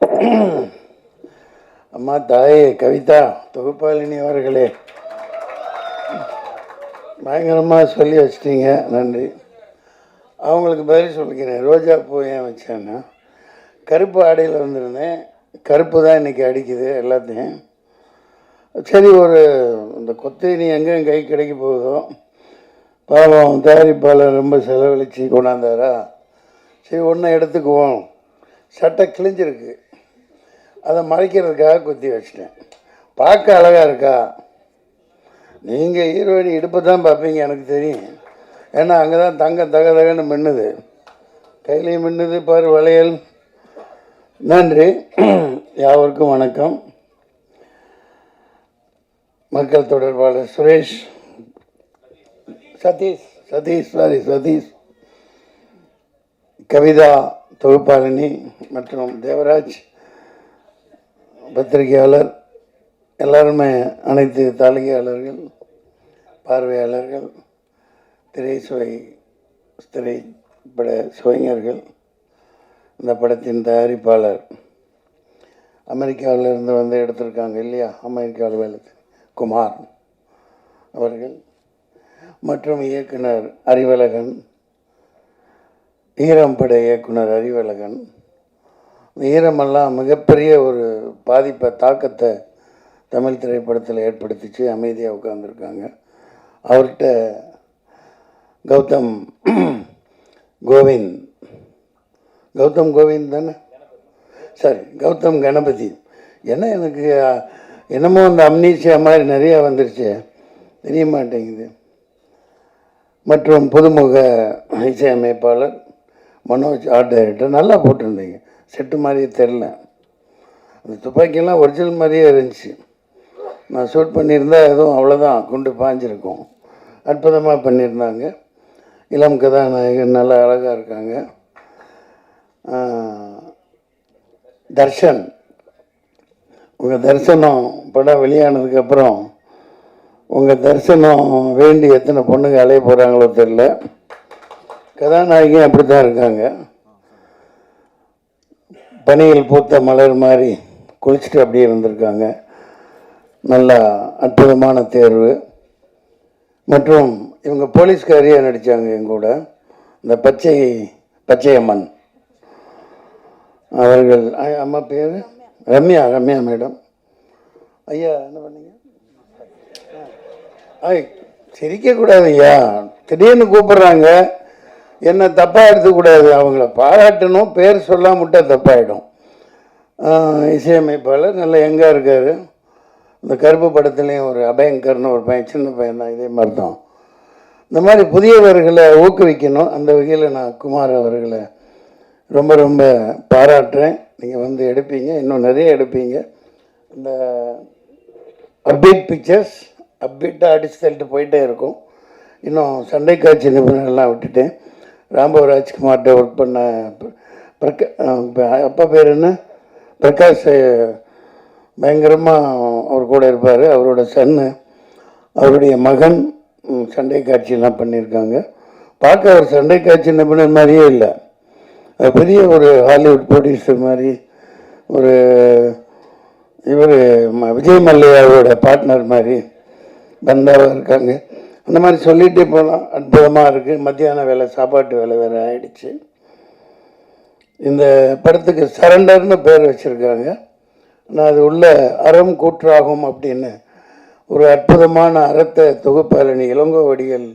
அம்மா தாயே கவிதா தொகுப்பாளினி அவர்களே. பயங்கரமாக சொல்லி வச்சிட்டீங்க. நன்றி. அவங்களுக்கு பதில் சொல்லிக்கிறேன் ரோஜா பூ ஏன் வச்சேன்னா கருப்பு ஆடையில் வந்திருந்தேன். கருப்பு தான் இன்றைக்கி அடிக்குது எல்லாத்தையும். சரி ஒரு இந்த கொத்தேனி எங்கே கை கிடைக்க போகுதோ? பாவம் தயாரிப்பாளர் ரொம்ப செலவழித்து கொண்டாந்தாரா? சரி ஒன்று எடுத்துக்குவோம். சட்டை கிழிஞ்சிருக்கு. அதை மறைக்கிறதுக்காக குத்தி வச்சிட்டேன். பார்க்க அழகாக இருக்கா? நீங்கள் ஈரோடு இடுப்பை தான் பார்ப்பீங்க எனக்கு தெரியும். ஏன்னா அங்கே தான் தங்க தக தகன்னு மின்னுது. கையிலையும் மின்னுது பாரு வளையல். நன்றி. யாவருக்கும் வணக்கம். மக்கள் தொடர்பாளர் சுரேஷ். சதீஷ் சதீஷ் சாரி சதீஷ். கவிதா தொகுப்பாளினி மற்றும் தேவராஜ். பத்திரிகையாளர் எல்லாருமே அனைத்து தாளிகையாளர்கள் பார்வையாளர்கள் திரை சுவை திரைப்பட சுவைஞர்கள் இந்த படத்தின் தயாரிப்பாளர். அமெரிக்காவில் இருந்து வந்து எடுத்திருக்காங்க இல்லையா? அமெரிக்காவில் வேலை குமார் அவர்கள். மற்றும் இயக்குனர் அறிவழகன் ஈரம் பட இயக்குனர் அறிவழகன் ஈரமெல்லாம் மிகப்பெரிய ஒரு பாதிப்பை தாக்கத்தை தமிழ் திரைப்படத்தில் ஏற்படுத்திச்சு. அமைதியாக உட்காந்துருக்காங்க அவர்கிட்ட கௌதம் கோவிந்த். கௌதம் கோவிந்த் தானே? சரி கௌதம் கணபதி. என்ன எனக்கு என்னமோ அந்த அம்னீசியா மாதிரி நிறையா வந்துருச்சு. தெரிய மாட்டேங்குது. மற்றும் புதுமுக இசையமைப்பாளர் மனோஜ் ஆர்ட் டைரக்டர் நல்லா போட்டிருந்தீங்க. செட்டு மாதிரியே தெரில அந்த துப்பாக்கியெல்லாம் ஒரிஜினல் மாதிரியே இருந்துச்சு. நான் ஷூட் பண்ணியிருந்தால் எதுவும் அவ்வளோதான் குண்டு பாஞ்சிருக்கும். அற்புதமாக பண்ணியிருந்தாங்க. இளம் கதாநாயகன் நல்லா அழகாக இருக்காங்க. தர்ஷன். உங்கள் தரிசனம் படம் வெளியானதுக்கப்புறம் உங்கள் தரிசனம் வேண்டி எத்தனை பொண்ணுங்க அலைய போகிறாங்களோ தெரில கதாநாயகி அப்படி தான் இருக்காங்க. பனியில் பூத்த மலர் மாதிரி குளிச்சுட்டு அப்படியே இருந்திருக்காங்க. நல்லா அற்புதமான தேர்வு. மற்றும் இவங்க போலீஸ்காரியாக நடித்தாங்க எங்கூட இந்த பச்சை பச்சையம்மன். அவர்கள் அம்மா பேர்? ரம்யா ரம்யா மேடம். ஐயா என்ன பண்ணீங்க? ஐ சிரிக்கக்கூடாது ஐயா. திடீர்னு கூப்பிட்றாங்க. என்ன தப்பாக எடுத்துக்கூடாது அவங்கள பாராட்டணும் பேர் சொல்லாம தப்பாயிடும். இசையமைப்பாளர் நல்ல எங்கே இருக்கார். இந்த கருப்பு படத்துலேயும் ஒரு அபயங்கர்னு ஒரு பையன் சின்ன பையன் தான் இதே மாதிரி தான் இந்த மாதிரி புதியவர்களை ஊக்குவிக்கணும். அந்த வகையில் நான் குமார் அவர்களை ரொம்ப ரொம்ப பாராட்டுறேன். நீங்கள் வந்து எடுப்பீங்க இன்னும் நிறைய எடுப்பீங்க. இந்த அப்டேட் பிக்சர்ஸ் அப்டேட்டாக அடிச்சு தள்ளிட்டு போயிட்டே இருக்கும். இன்னும் சண்டை காட்சி நிபுணர்கள்லாம் விட்டுட்டேன். ராம்பவ ராஜ்குமார்கிட்ட ஒர்க் பண்ண பிர- பிரகா அப்பா பேர் என்ன? பிரகாஷ் பயங்கரமாக அவர் கூட இருப்பார். அவரோட சன்னு அவருடைய மகன் சண்டை காட்சியெல்லாம் பண்ணியிருக்காங்க. பார்க்க ஒரு சண்டை காட்சி நிபுணர் மாதிரியே இல்லை. அது பெரிய ஒரு ஹாலிவுட் ப்ரொடியூசர் மாதிரி ஒரு இவர் விஜய் மல்லையாவோட பார்ட்னர் மாதிரி பந்தாவாக இருக்காங்க. அந்த மாதிரி சொல்லிகிட்டே போகலாம். அற்புதமாக இருக்குது மத்தியான வேலை சாப்பாட்டு வேலை வேறு ஆயிடுச்சு. இந்த படத்துக்கு சரண்டர்னு பேர் வச்சுருக்காங்க. நான் அது உள்ள அறம் கூற்றாகும் அப்படின்னு ஒரு அற்புதமான அறத்தை தொகுப்பாளனி இளங்கோவடிகள்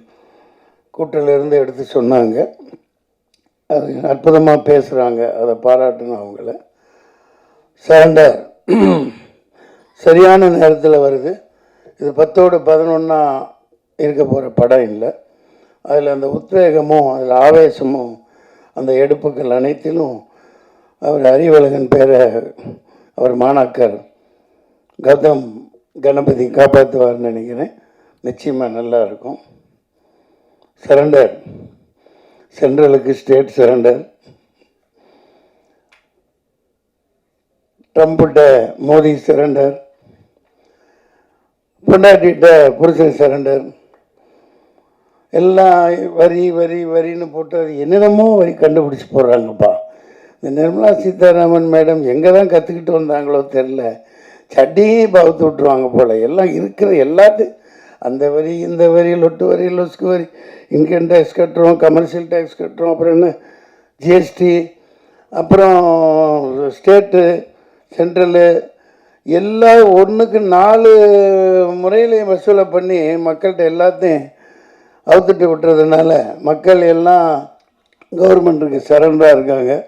கூட்டிலிருந்து எடுத்து சொன்னாங்க. அது அற்புதமாக பேசுகிறாங்க அதை பாராட்டணும் அவங்கள. சரண்டர். சரியான நேரத்தில் வருது. இது பத்தோடு பதினொன்றா இருக்க போகிற படம் இல்லை. அதில் அந்த உத்வேகமும் அதில் ஆவேசமும் அந்த எடுப்புகள் அனைத்திலும் அவர் அறிவழகன் பேரை அவர் மாணாக்கர் கௌதம் கணபதி காப்பாற்றுவார்னு நினைக்கிறேன். நிச்சயமாக நல்லா இருக்கும். சரண்டர் சென்ட்ரலுக்கு ஸ்டேட் சரண்டர் ட்ரம்ப்கிட்ட மோடி சரண்டர் பொண்டாட்டிகிட்ட புருஷன் சரண்டர் எல்லாம் வரி வரி வரின்னு போட்டு அது என்னென்னமோ வரி கண்டுபிடிச்சி போடுறாங்கப்பா. இந்த நிர்மலா சீதாராமன் மேடம் எங்கே தான் கற்றுக்கிட்டு வந்தாங்களோ தெரில. சட்டியே பவுத்து விட்ருவாங்க போல். எல்லாம் இருக்கிற எல்லாத்தையும் அந்த வரி இந்த வரி லொட்டு வரி லொஸ்க்கு வரி இன்கம் டேக்ஸ் கட்டுறோம் கமர்ஷியல் டேக்ஸ் கட்டுறோம் அப்புறம் என்ன? ஜிஎஸ்டி அப்புறம் ஸ்டேட்டு சென்ட்ரலு எல்லாம் ஒன்றுக்கு நாலு முறையிலையும் வசூலை பண்ணி மக்கள்கிட்ட எல்லாத்தையும் அவுத்துட்டு விட்டுறதுனால மக்கள் எல்லாம் கவர்மெண்ட்டுக்கு சரண்டராக இருக்காங்க.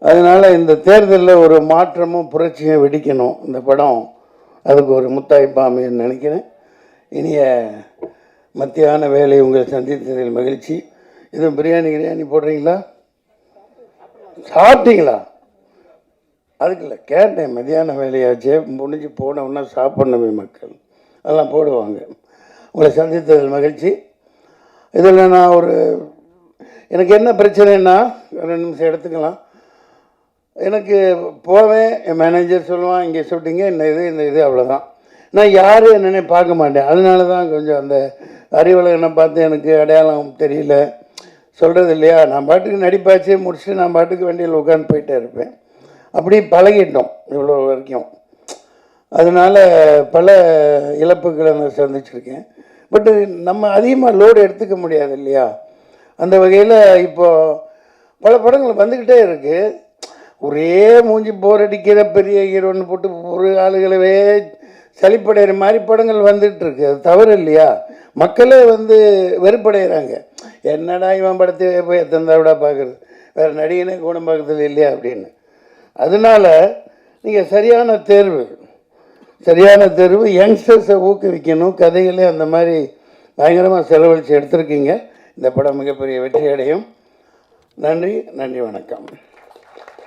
அதனால் இந்த தேர்தலில் ஒரு மாற்றமும் புரட்சியும் வெடிக்கணும். இந்த படம் அதுக்கு ஒரு முத்தாய்ப்பாமைன்னு நினைக்கிறேன். இனிய மத்தியான வேலை உங்களை சந்தித்ததில் மகிழ்ச்சி. எதுவும் பிரியாணி கிரியாணி போடுறீங்களா? சாப்பிட்டீங்களா? அதுக்கு இல்லை கேட்டேன். மதியான வேலையாச்சே. முடிஞ்சு போனோம்னா சாப்பிடணுமே மக்கள். அதெல்லாம் போடுவாங்க. உங்களை சந்தித்ததில் மகிழ்ச்சி. இதில் நான் ஒரு எனக்கு என்ன பிரச்சனைன்னா ரெண்டு நிமிஷம் எடுத்துக்கலாம். எனக்கு போவேன் என் மேனேஜர் சொல்லுவான் இங்கே ஷூட்டிங்க இந்த இது இந்த இது அவ்வளோதான் நான் யார் என்னன்னே பார்க்க மாட்டேன். அதனால தான் கொஞ்சம் அந்த அறிவலகனை பார்த்து எனக்கு அடையாளம் தெரியல. சொல்கிறது இல்லையா? நான் பாட்டுக்கு நடிப்பாச்சே முடிச்சுட்டு நான் பாட்டுக்கு வண்டியில் உட்காந்து போயிட்டே இருப்பேன். அப்படி பழகிட்டோம் இவ்வளோ வரைக்கும். அதனால் பல இழப்புகளை நான் சந்திச்சிருக்கேன். பட்டு நம்ம அதிகமாக லோடு எடுத்துக்க முடியாது இல்லையா அந்த வகையில் இப்போது பல படங்கள் வந்துக்கிட்டே இருக்குது ஒரே மூஞ்சி போர் அடிக்கிற பெரிய ஹீரோன்னு போட்டு ஒரு ஆளுகளவே சலிப்படைகிற மாதிரி படங்கள் வந்துட்டு இருக்கு அது தவறு இல்லையா? மக்களே வந்து வெறுப்படைகிறாங்க என்னடா இவன் படத்தை போய் எத்தனை தடவை பார்க்குறது வேறு நடிகனே கூடம் பார்க்கறது இல்லையா அப்படின்னு. அதனால நீங்கள் சரியான தேர்வு சரியான தேர்வு. யங்ஸ்டர்ஸை ஊக்குவிக்கணும். கதைகளே அந்த மாதிரி பயங்கரமாக செலவழித்து எடுத்திருக்கீங்க. இந்த படம் மிகப்பெரிய வெற்றி அடையும் நன்றி. நன்றி. வணக்கம்.